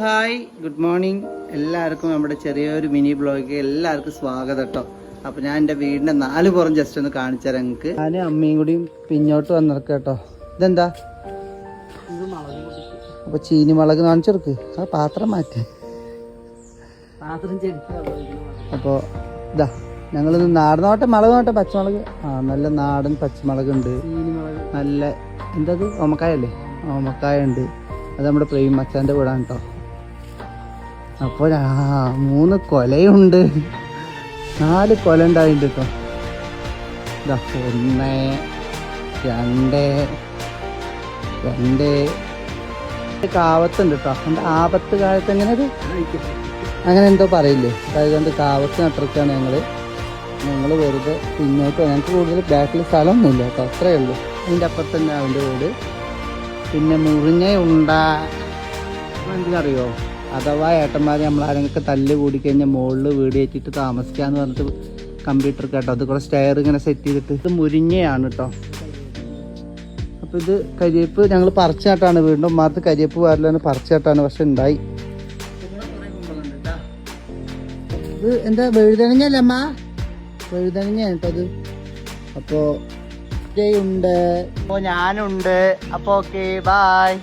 Hi. Good morning. എല്ലാവർക്കും നമ്മുടെ ചെറിയൊരു മിനി ബ്ലോഗ് എല്ലാവർക്കും സ്വാഗതം കേട്ടോ അപ്പോൾ ഞാൻ എന്റെ വീടിന്റെ നാല് പുറം ജസ്റ്റ് ഒന്ന് കാണിച്ചു തരാം നിങ്ങൾക്ക് ഞാൻ അമ്മയും കൂടിയും പിന്നോട്ട് വന്നിറക്കാം കേട്ടോ ഇതെന്താ? അപ്പോൾ ചീനി മുളക് കാണിച്ചെടുക്ക് ആ പാത്രം മാറ്റി. അപ്പോൾ ഇതാ ഞങ്ങളിന്ന് നാടൻ നോട്ടെ മുളക് നോട്ടെ പച്ചമുളക്. ആ നല്ല നാടൻ പച്ചമുളക് ഉണ്ട് നല്ല എന്തത്? ഓമക്കായല്ലേ? ഓമക്കായ ഉണ്ട്. അത് നമ്മുടെ പ്രേം മച്ചാന്റെ വീടാണ് കേട്ടോ അപ്പോൾ മൂന്ന് കൊലയുണ്ട്. നാല് കൊല ഇതാ ഒന്ന് രണ്ട് രണ്ട്. കാവത്തുണ്ട് കേട്ടോ എന്റെ ആപത്ത് കാലത്ത് എങ്ങനെ അത് അങ്ങനെ എന്തോ പറയില്ലേ? അതുകൊണ്ട് കാവത്ത് നട്ടിരിക്കുകയാണ് ഞങ്ങൾ ഞങ്ങൾ വെറുതെ പിന്നോട്ട് ഞങ്ങൾക്ക് കൂടുതൽ ബാക്കിൽ സ്ഥലമൊന്നുമില്ല കേട്ടോ അത്രയേ ഉള്ളൂ. അതിന്റെ അപ്പുറത്ത് തന്നെ അവന്റെ വീട്. പിന്നെ മുറിഞ്ഞ ഉണ്ട എന്തിനറിയോ അഥവാ ഏട്ടന്മാർ നമ്മൾ ആരെങ്കിലും തല്ല് കൂടിക്കഴിഞ്ഞാൽ മുകളിൽ വീട് കയറ്റിയിട്ട് താമസിക്കാന്ന് പറഞ്ഞിട്ട് കമ്പ്യൂട്ടർ കേട്ടോ. അത് കൂടെ സ്റ്റെയർ ഇങ്ങനെ സെറ്റ് ചെയ്തിട്ട്. ഇത് മുരിങ്ങയാണ് കേട്ടോ അപ്പോൾ ഇത് കരിയേപ്പ് ഞങ്ങൾ പറിച്ചാട്ടാണ് വീണ്ടും. ഉമ്മാർത്ത് കരിയേപ്പ് വാരിലാണ് പറിച്ചു നട്ടാണ് പക്ഷെ ഉണ്ടായി ഇത് എന്താ വഴുതനങ്ങല്ലേ അമ്മ കേട്ടോ അത് അപ്പോ ഉണ്ട്. അപ്പോൾ ഞാനുണ്ട്. അപ്പോൾ ഓക്കെ ബായ്